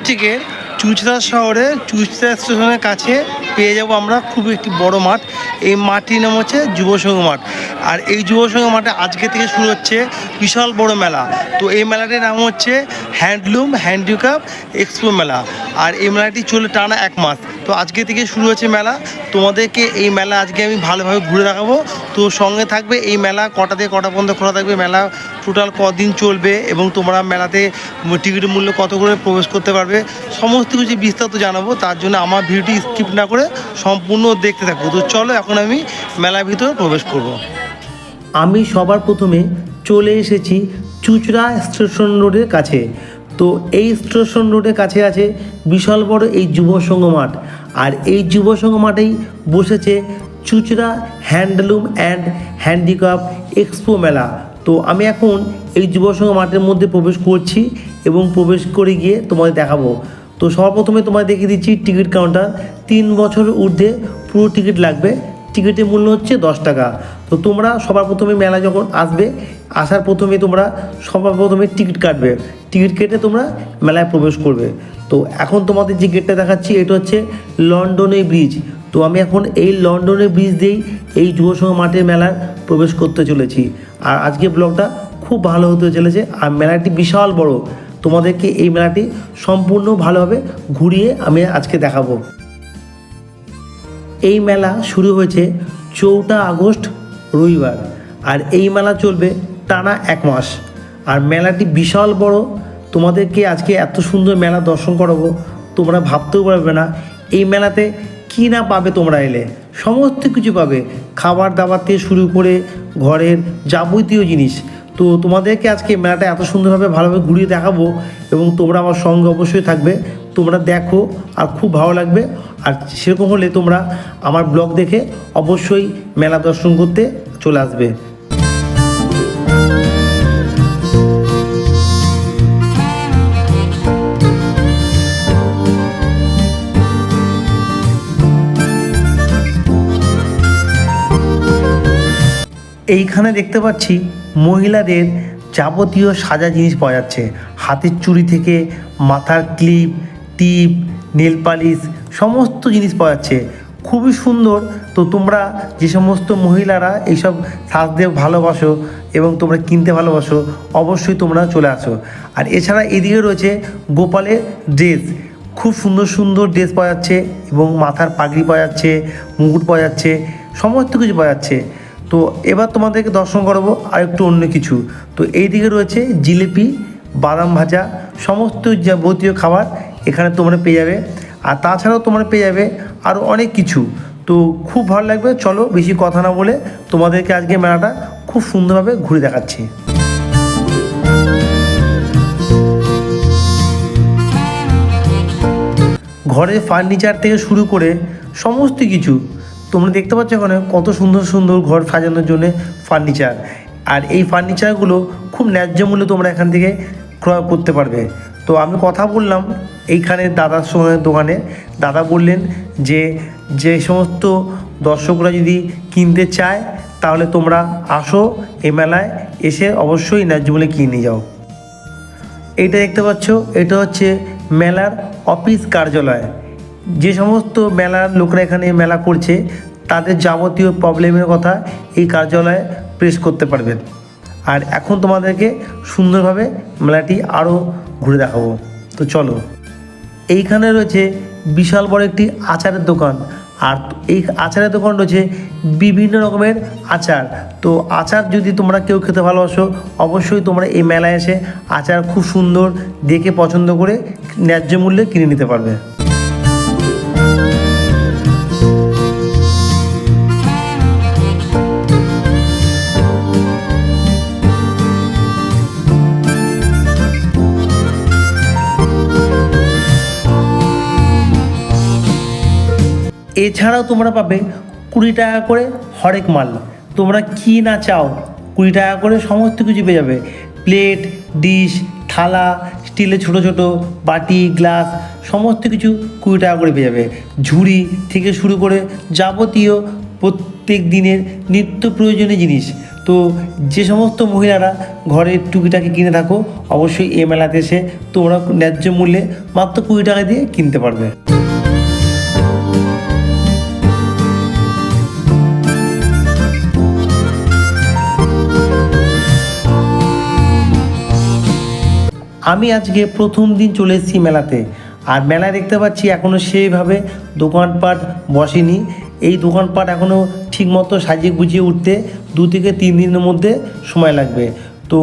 ডিস্ট্রিক্টের চুচড়া শহরে চুচড়া স্টেশনের কাছে পেয়ে যাব আমরা, খুব একটি বড় মাঠ। এই মাঠটির নাম হচ্ছে যুবসংঘ মাঠ। আর এই যুব সংঘ মাঠে আজকে থেকে শুরু হচ্ছে বিশাল বড় মেলা। তো এই মেলাটির নাম হচ্ছে হ্যান্ডলুম হ্যান্ডিক্রাফট এক্সপো মেলা। আর এই মেলাটি চলে টানা এক মাস। তো আজকে থেকে শুরু হচ্ছে মেলা। তোমাদেরকে এই মেলা আজকে আমি ভালোভাবে ঘুরে দেখাবো। তো সঙ্গে থাকবে এই মেলা, কটা থেকে কটা পর্যন্ত খোলা থাকবে মেলা টোটাল কদিন চলবে এবং তোমরা মেলাতে টিকিটের মূল্য কত করে প্রবেশ করতে পারবে, সমস্ত কিছু বিস্তারিত জানাব। তার জন্য আমার ভিডিওটি স্কিপ না করে সম্পূর্ণ দেখতে থাকব। তো চলো এখন আমি মেলার ভিতরে প্রবেশ করব। আমি সবার প্রথমে চলে এসেছি চুচড়া স্টেশন রোডের কাছে। তো এই স্টেশন রোডের কাছে আছে বিশাল বড় এই যুব সংঘ মাঠ। আর এই যুব সংঘ মাঠেই বসেছে Chuchura handloom and handicraft expo মেলা। তো আমি এখন এই যুব সংঘ মাঠের মধ্যে প্রবেশ করছি এবং প্রবেশ করে গিয়ে তোমাদের দেখাবো। তো সবার প্রথমে তোমায় দেখিয়ে দিচ্ছি টিকিট কাউন্টার। তিন বছরের ঊর্ধ্বে পুরো টিকিট লাগবে। টিকিটের মূল্য হচ্ছে দশ টাকা। তো তোমরা সবার প্রথমে মেলা যখন আসবে, আসার প্রথমে তোমরা সবার প্রথমে টিকিট কাটবে। টিকিট কেটে তোমরা মেলায় প্রবেশ করবে। তো এখন তোমাদের যে গেটটা দেখাচ্ছি, এটা হচ্ছে লন্ডনের ব্রিজ। তো আমি এখন এই লন্ডনের ব্রিজ দিয়েই এই যুব সংঘ মাঠের মেলার প্রবেশ করতে চলেছি। আর আজকে ব্লগটা খুব ভালো হতে চলেছে। আর মেলাটি বিশাল বড়। তোমাদেরকে এই মেলাটি সম্পূর্ণ ভালোভাবে ঘুরিয়ে আমি আজকে দেখাবো। এই মেলা শুরু হয়েছে চৌঠা আগস্ট, রবিবার। আর এই মেলা চলবে টানা এক মাস। আর মেলাটি বিশাল বড়। তোমাদেরকে আজকে এত সুন্দর মেলা দর্শন করাবো। তোমরা ভাবতেও পারবে না এই মেলাতে কী না পাবে তোমরা এলে। সমস্ত কিছু পাবে। খাবার দাবার থেকে শুরু করে ঘরের যাবতীয় জিনিস। তো তোমাদেরকে আজকে মেলাটা এত সুন্দরভাবে, ভালোভাবে ঘুরিয়ে দেখাবো এবং তোমরা আমার সঙ্গে অবশ্যই থাকবে। তোমরা দেখো আর খুব ভালো লাগবে। আর সেরকম হলে তোমরা আমার ব্লগ দেখে অবশ্যই মেলা দর্শন করতে চলে আসবে। এইখানে দেখতে পাচ্ছি মহিলাদের যাবতীয় সাজা জিনিস পাওয়া যাচ্ছে। হাতের চুড়ি থেকে মাথার ক্লিপ, টিপ, নেল পালিশ সমস্ত জিনিস পাওয়া যাচ্ছে। খুবই সুন্দর। তো তোমরা যে সমস্ত মহিলারা এইসব সাজতে ভালোবাসো এবং তোমরা কিনতে ভালোবাসো, অবশ্যই তোমরা চলে আসো। আর এছাড়া এদিকে রয়েছে গোপালের ড্রেস। খুব সুন্দর সুন্দর ড্রেস পাওয়া যাচ্ছে এবং মাথার পাগড়ি পাওয়া যাচ্ছে, মুকুট পাওয়া যাচ্ছে, সমস্ত কিছু পাওয়া যাচ্ছে। তো এবার তোমাদেরকে দর্শন করাবো আর একটু অন্য কিছু। তো এই দিকে রয়েছে জিলিপি, বাদাম ভাজা, সমস্ত যাবতীয় খাবার এখানে তোমরা পেয়ে যাবে। আর তাছাড়াও তোমরা পেয়ে যাবে আরও অনেক কিছু। তো খুব ভালো লাগবে, চলো বেশি কথা না বলে তোমাদেরকে আজকে মেলাটা খুব সুন্দরভাবে ঘুরে দেখাচ্ছি। ঘরের ফার্নিচার থেকে শুরু করে সমস্ত কিছু তোমরা দেখতে পাচ্ছ এখানে কত সুন্দর সুন্দর ঘর সাজানোর জন্য ফার্নিচার আর এই ফার্নিচারগুলো খুব ন্যায্য মূল্যে তোমরা এখান থেকে ক্রয় করতে পারবে। তো আমি কথা বললাম এইখানে দাদার সঙ্গে দোকানে। দাদা বললেন যে যে সমস্ত দর্শকরা যদি কিনতে চায়, তাহলে তোমরা আসো এই মেলায়, এসে অবশ্যই ন্যায্য মূল্যে কিনে যাও। এইটা দেখতে পাচ্ছ, এটা হচ্ছে মেলার অফিস কার্যালয়। যে সমস্ত মেলার লোকরা এখানে মেলা করছে, তাদের যাবতীয় প্রবলেমের কথা এই কার্যালয়ে প্রেস করতে পারবেন আর এখন তোমাদেরকে সুন্দরভাবে মেলাটি আরও ঘুরে দেখাবো। তো চলো, এইখানে রয়েছে বিশাল বড় একটি আচারের দোকান। আর এই আচারের দোকান রয়েছে বিভিন্ন রকমের আচার। তো আচার যদি তোমরা কেউ খেতে ভালোবাসো, অবশ্যই তোমরা এই মেলায় এসে আচার খুব সুন্দর দেখে পছন্দ করে ন্যায্য মূল্যে কিনে নিতে পারবে। এছাড়াও তোমরা পাবে কুড়ি টাকা করে হরেক মাল। তোমরা কি না চাও, কুড়ি টাকা করে সমস্ত কিছু পেয়ে যাবে। প্লেট, ডিশ, থালা, স্টিলের ছোট ছোট বাটি, গ্লাস, সমস্ত কিছু কুড়ি টাকা করে পেয়ে যাবে। ঝুড়ি থেকে শুরু করে যাবতীয় প্রত্যেক দিনের নিত্য প্রয়োজনীয় জিনিস। তো যে সমস্ত মহিলারা ঘরে টুকিটাকি কিনে থাকো, অবশ্যই এ মেলাতে এসে তোমরা ন্যায্য মূল্যে মাত্র কুড়ি টাকা দিয়ে কিনতে পারবে। আমি আজকে প্রথম দিন চলে এসেছি মেলাতে। আর মেলায় দেখতে পাচ্ছি এখনও সেইভাবে দোকানপাট বসেনি। এই দোকানপাট এখনও ঠিকমতো সাজিয়ে গুছিয়ে উঠতে দু থেকে তিন দিনের মধ্যে সময় লাগবে। তো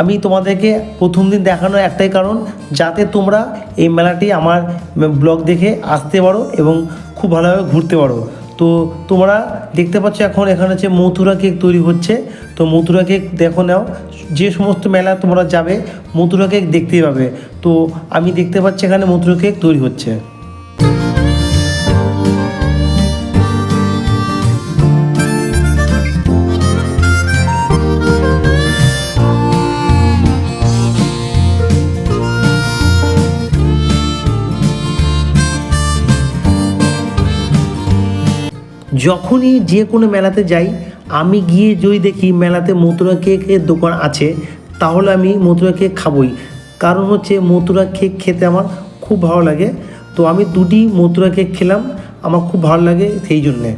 আমি তোমাদেরকে প্রথম দিন দেখানোর একটাই কারণ, যাতে তোমরা এই মেলাটি আমার ব্লগ দেখে আসতে পারো এবং খুব ভালোভাবে ঘুরতে পারো। তো তোমরা দেখতে পাচ্ছ এখন এখানে হচ্ছে মথুরা কেক তৈরি হচ্ছে। তো মথুরা কেক দেখো নাও, যে সমস্ত মেলা তোমরা যাবে, মথুরা কেক দেখতেই পাবে। তো আমি দেখতে পাচ্ছি এখানে মথুরা কেক তৈরি হচ্ছে। যখনই যে কোনো মেলাতে যাই, আমি গিয়ে যদি দেখি মেলাতে মথুরা কেকের দোকান আছে, তাহলে আমি মথুরা কেক খাবই। কারণ হচ্ছে মথুরা কেক খেতে আমার খুব ভালো লাগে। তো আমি দুটি মথুরা কেক খেলাম, আমার খুব ভালো লাগে সেই জন্যে।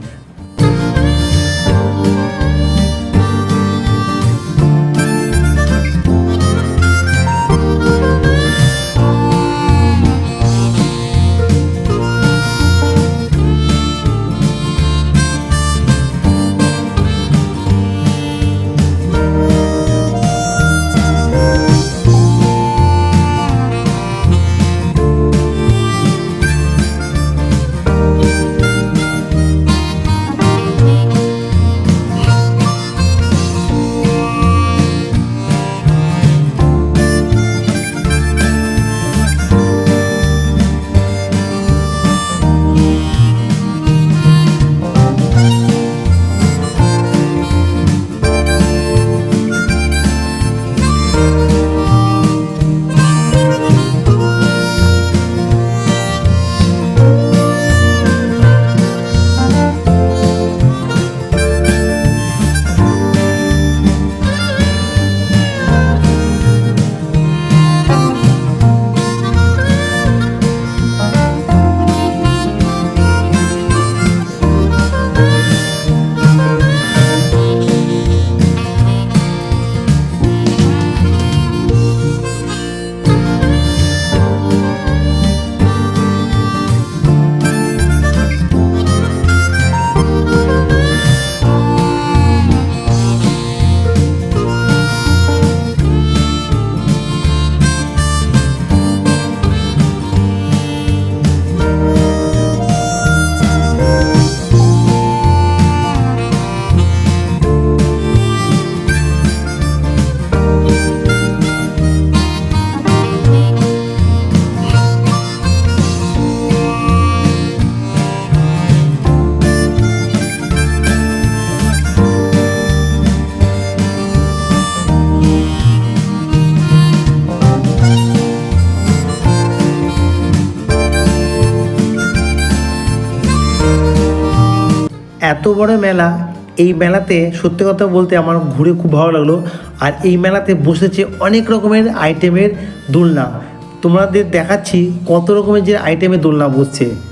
এত বড় মেলা, এই মেলাতে সত্যি কথা বলতে আমার ঘুরে খুব ভালো লাগল। আর এই মেলাতে বসেছে অনেক রকমের আইটেমের দোলনা। তোমাদের দেখাচ্ছি কত রকমের যে আইটেমের দোলনা বসছে।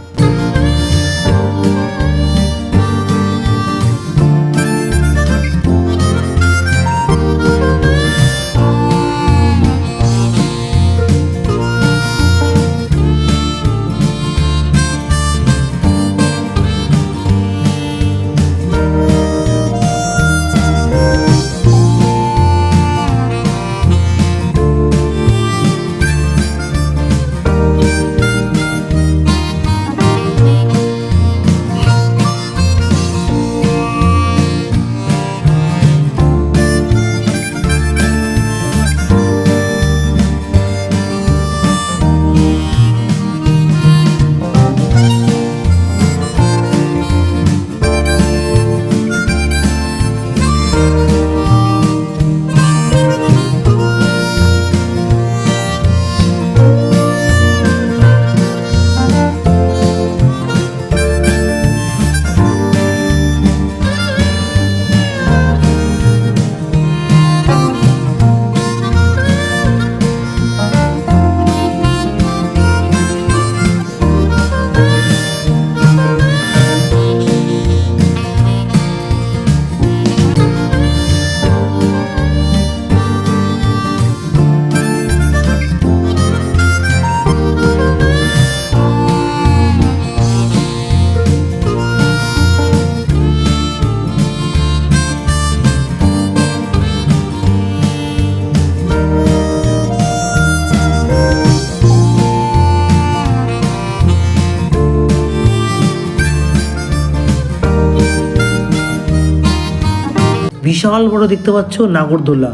বিশাল বড় দেখতে পাচ্ছ নাগরদোল্লা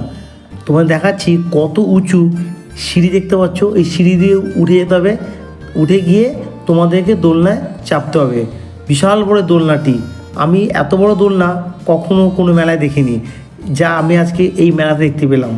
তোমার দেখাচ্ছি কত উঁচু সিঁড়ি দেখতে পাচ্ছ। এই সিঁড়ি দিয়ে উঠে যেতে হবে। উঠে গিয়ে তোমাদেরকে দোলনায় চাপতে হবে। বিশাল বড় দোলনাটি। আমি এত বড় দোলনা কখনো কোনো মেলায় দেখিনি। যা আমি আজকে এই মেলাতে দেখতে পেলাম।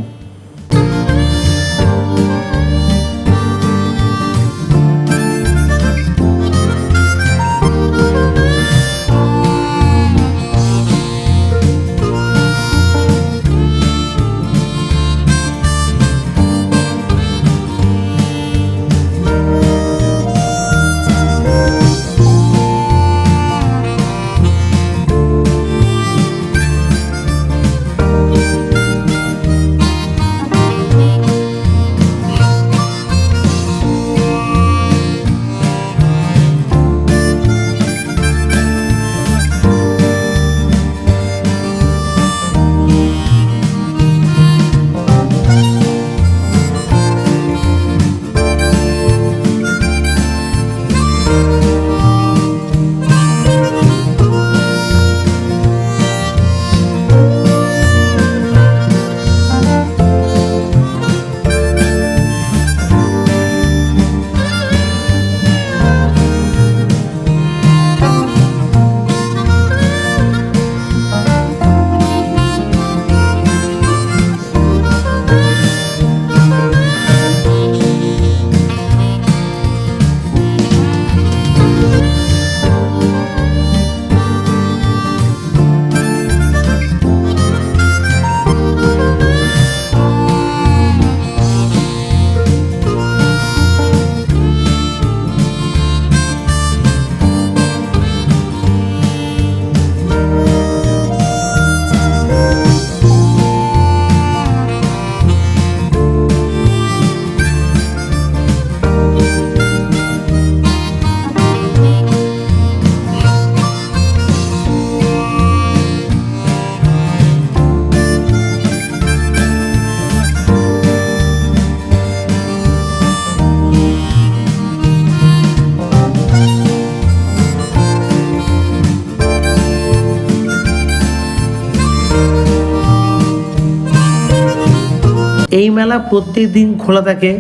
এই মেলা প্রত্যেক দিন খোলা থাকে।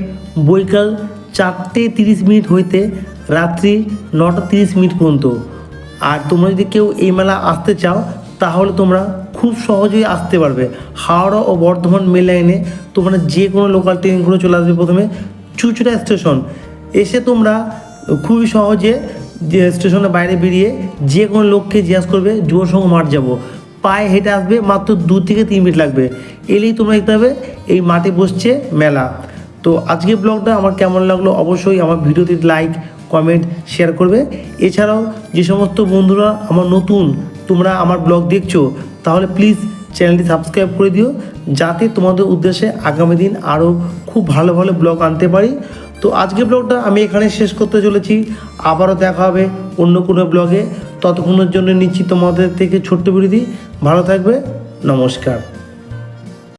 বৈকাল চারটে তিরিশ মিনিট হইতে রাত্রি নটা তিরিশ মিনিট পর্যন্ত। আর তোমরা যদি কেউ এই মেলা আসতে চাও, তাহলে তোমরা খুব সহজেই আসতে পারবে। হাওড়া ও বর্ধমান মেল লাইনে তোমরা যে কোনো লোকাল ট্রেনগুলো চলে আসবে প্রথমে চুচুড়া স্টেশন এসে তোমরা খুবই সহজে যে স্টেশনের বাইরে বেরিয়ে যে কোনো লোককে জিজ্ঞাসা করবে যুব সংঘ মাঠ যাব। পায়ে হেঁটে আসবে মাত্র দু থেকে তিন মিনিট লাগবে। এলেই তোমরা দেখতে পাবে এই মাঠে বসছে মেলা। তো আজকে ব্লগটা আমার কেমন লাগল অবশ্যই আমার ভিডিওতে লাইক, কমেন্ট, শেয়ার করবে। এছাড়াও যে সমস্ত বন্ধুরা আমার নতুন তোমরা আমার ব্লগ দেখছ, তাহলে প্লিজ চ্যানেলটি সাবস্ক্রাইব করে দিও, যাতে তোমাদের উদ্দেশ্যে আগামী দিন আরও খুব ভালো ভালো ব্লগ আনতে পারি। তো আজকে ব্লগটা আমি এখানে শেষ করতে চলেছি। আবারও দেখা হবে অন্য কোনো ব্লগে। ততক্ষণের জন্য নিচ্ছি তোমাদের থেকে ছোট্ট বিরতি। ভালো থাকবে। নমস্কার।